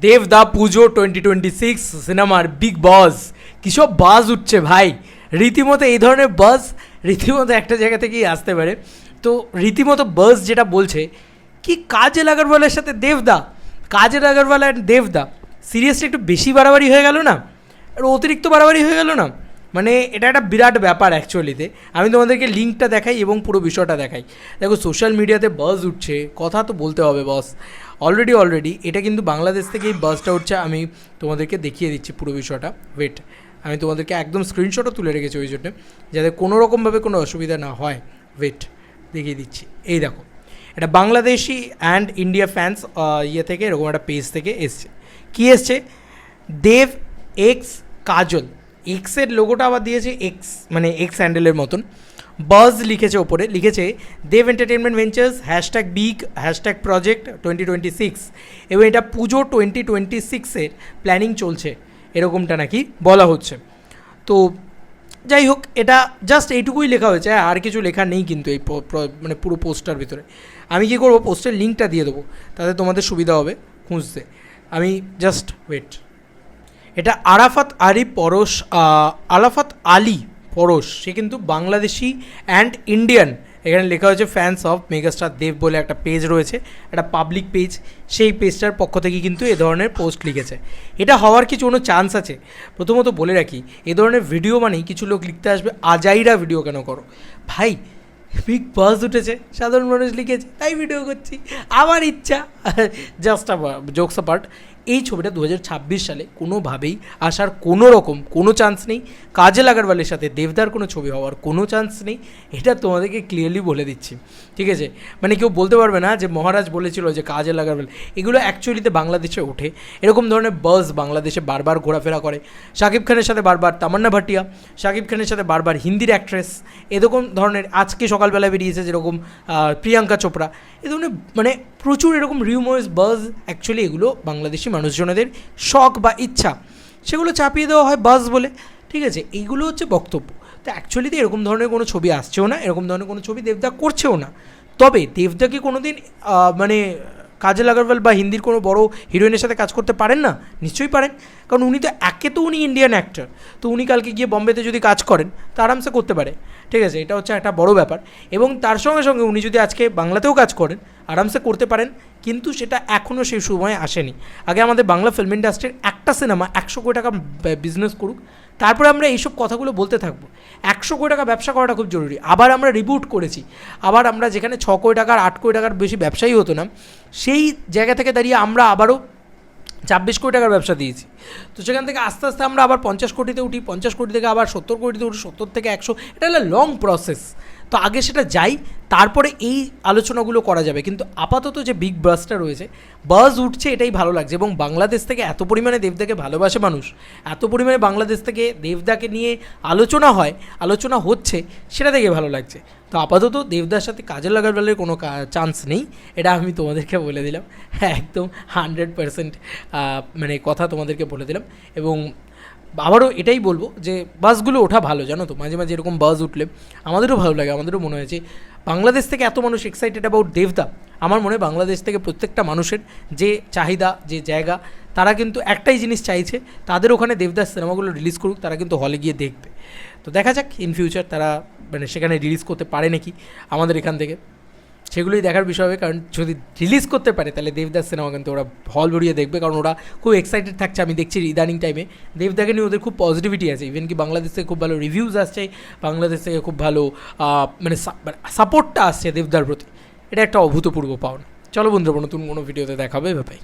Dev da Puja twenty twenty six সিনেমার big boss কিসব বাস উঠছে ভাই? রীতিমতো এই ধরনের বাস রীতিমতো একটা জায়গা থেকেই আসতে পারে। তো রীতিমতো বাস যেটা বলছে, কি কাজে আগরওয়ালের সাথে দেবদা? কাজে আগারওয়াল অ্যান্ড দেবদা। সিরিয়াসলি একটু বেশি বাড়াবাড়ি হয়ে গেল না? আর অতিরিক্ত বাড়াবাড়ি হয়ে গেল না? মানে এটা একটা বিরাট ব্যাপার অ্যাকচুয়ালিতে আমি তোমাদেরকে লিঙ্কটা দেখাই এবং পুরো বিষয়টা দেখাই। দেখো সোশ্যাল মিডিয়াতে বাস উঠছে, কথা তো বলতে হবে বস অলরেডি অলরেডি এটা কিন্তু বাংলাদেশ থেকে এই বাসটা উঠছে, আমি তোমাদেরকে দেখিয়ে দিচ্ছি পুরো বিষয়টা। ওয়েট আমি তোমাদেরকে একদম স্ক্রিনশটও তুলে রেখেছি ওই জন্য, যাতে কোনো রকমভাবে কোনো অসুবিধা না হয়। ওয়েট দেখিয়ে দিচ্ছি। এই দেখো, এটা বাংলাদেশি অ্যান্ড ইন্ডিয়া ফ্যান্স ইয়ে থেকে, এরকম একটা পেজ থেকে এসছে। কী এসছে? দেব এক্স কাজল। এক্সের লোগোটা আবার দিয়েছে এক্স মানে এক্স হ্যান্ডেলের মতন। বাজ লিখেছে ওপরে, লিখেছে Dev entertainment ventures hashtag big hashtag project twenty twenty six এবং এটা পুজো টোয়েন্টি টোয়েন্টি সিক্সের প্ল্যানিং চলছে। এরকমটা নাকি বলা হচ্ছে। তো যাই হোক, এটা জাস্ট এইটুকুই লেখা হয়েছে আর কিছু লেখা নেই কিন্তু এই মানে পুরো পোস্টার ভিতরে। আমি কী করব পোস্টের লিঙ্কটা দিয়ে দেবো, তাতে তোমাদের সুবিধা হবে খুঁজতে। আমি জাস্ট ওয়েট এটা আরাফাত আলী পরশ আহ, আলাফাত আলী পরশ সে কিন্তু বাংলাদেশি অ্যান্ড ইন্ডিয়ান এখানে লেখা হয়েছে ফ্যান্স অফ মেগাস্টার দেব বলে একটা পেজ রয়েছে একটা পাবলিক পেজ সেই পেজটার পক্ষ থেকে কিন্তু এ ধরনের পোস্ট লিখেছে। এটা হওয়ার কিছু কোনো চান্স আছে? প্রথমত বলে রাখি এ ধরনের ভিডিও মানেই কিছু লোক লিখতে আসবে আজাইরা ভিডিও কেন করো? ভাই বিগ বাস উঠেছে সাধারণ মানুষ লিখেছে তাই ভিডিও করছি আমার ইচ্ছা। জাস্ট জোকস পার্ট এই ছবিটা দু হাজার ছাব্বিশ সালে কোনোভাবেই আসার কোনো রকম কোনো চান্স নেই। কাজে লাগারওয়ালের সাথে দেবদার কোনো ছবি হওয়ার কোনো চান্স নেই। এটা তোমাদেরকে ক্লিয়ারলি বলে দিচ্ছি, ঠিক আছে? মানে কেউ বলতে পারবে না যে মহারাজ বলেছিল যে কাজে লাগারওয়াল এগুলো অ্যাকচুয়ালিতে বাংলাদেশে ওঠে। এরকম ধরনের বাস বাংলাদেশে বারবার ঘোরাফেরা করে। শাকিব খানের সাথে বারবার তামান্না ভাটিয়া, শাকিব খানের সাথে বারবার হিন্দির অ্যাক্ট্রেস এরকম ধরনের আজকে সকালবেলা বেরিয়েছে যেরকম প্রিয়াঙ্কা চোপড়া। এ ধরনের মানে প্রচুর এরকম রিউমার্স বাস অ্যাকচুয়ালি এগুলো বাংলাদেশি মানুষজনেদের শখ বা ইচ্ছা, সেগুলো চাপিয়ে দেওয়া হয় বাস বলে। ঠিক আছে, এইগুলো হচ্ছে বক্তব্য। তো অ্যাকচুয়ালিতে এরকম ধরনের কোনো ছবি আসছেও না, এরকম ধরনের কোনো ছবি দেবদা করছেও না। তবে দেবদা কি কোনো দিন মানে কাজল আগরওয়াল বা হিন্দির কোনো বড় হিরোইনের সাথে কাজ করতে পারেন না? নিশ্চয়ই পারেন। কারণ উনি তো, একে তো উনি ইন্ডিয়ান অ্যাক্টর তো উনি কালকে গিয়ে বম্বেতে যদি কাজ করেন, তা আরামসে করতে পারে। ঠিক আছে, এটা হচ্ছে একটা বড় ব্যাপার। এবং তার সঙ্গে সঙ্গে উনি যদি আজকে বাংলাতেও কাজ করেন, আরামসে করতে পারেন, কিন্তু সেটা এখনও সেই সময় আসেনি। আগে আমাদের বাংলা ফিল্ম ইন্ডাস্ট্রির একটা সিনেমা একশো কোটি টাকা বিজনেস করুক, তারপরে আমরা এইসব কথাগুলো বলতে থাকব। একশো কোটি টাকা ব্যবসা করাটা খুব জরুরি। আবার আমরা রিবুট করেছি। আবার আমরা যেখানে ছ কোটি টাকার, আট কোটি টাকার বেশি ব্যবসায়ী হতো না, সেই জায়গা থেকে দাঁড়িয়ে আমরা আবারও ছাব্বিশ কোটি টাকার ব্যবসা দিয়েছি। তো সেখান থেকে আস্তে আস্তে আমরা আবার পঞ্চাশ কোটিতে উঠি, পঞ্চাশ কোটি থেকে আবার সত্তর কোটিতে উঠি, সত্তর থেকে একশো, এটা হলো লং প্রসেস তো আগে সেটা যাই, তারপরে এই আলোচনাগুলো করা যাবে। কিন্তু আপাতত যে বিগ বাসটা রয়েছে বাস উঠছে এটাই ভালো লাগছে এবং বাংলাদেশ থেকে এত পরিমাণে দেবদাকে ভালোবাসে মানুষ, এত পরিমাণে বাংলাদেশ থেকে দেবদাকে নিয়ে আলোচনা হয়, আলোচনা হচ্ছে, সেটা দেখে ভালো লাগছে। তো আপাতত দেবদার সাথে কাজে লাগার বেলার কোনো চান্স নেই, এটা আমি তোমাদেরকে বলে দিলাম। হ্যাঁ একদম হান্ড্রেড পারসেন্ট মানে কথা তোমাদেরকে বলে দিলাম এবং আবারও এটাই বলব যে বাসগুলো ওঠা ভালো, জানো তো? মাঝে মাঝে এরকম বাস উঠলে আমাদেরও ভালো লাগে, আমাদেরও মনে হয় যে বাংলাদেশ থেকে এত মানুষ এক্সাইটেড অ্যাবাউট দেবদা আমার মনে হয় বাংলাদেশ থেকে প্রত্যেকটা মানুষের যে চাহিদা, যে জায়গা, তারা কিন্তু একটাই জিনিস চাইছে, তাদের ওখানে দেবদাস সিনেমাগুলো রিলিজ করুক, তারা কিন্তু হলে গিয়ে দেখবে। তো দেখা যাক ইন ফিউচার তারা মানে সেখানে রিলিজ করতে পারে নাকি আমাদের এখান থেকে। সেগুলোই দেখার বিষয় হবে, কারণ যদি রিলিজ করতে পারে, তাহলে দেবদাস সিনেমা কিন্তু ওরা হল ভরিয়ে দেখবে, কারণ ওরা খুব এক্সাইটেড থাকছে। আমি দেখছি ইদানিং টাইমে দেবদাকে নিয়ে ওদের খুব পজিটিভিটি আছে। ইভেন কি বাংলাদেশ থেকে খুব ভালো রিভিউজ আসছে, বাংলাদেশ থেকে খুব ভালো মানে সাপোর্টটা আসছে দেবদার প্রতি। এটা একটা অভূতপূর্ব পাওনা। চলো বন্ধুরা, নতুন কোনো ভিডিওতে দেখাবে ভাই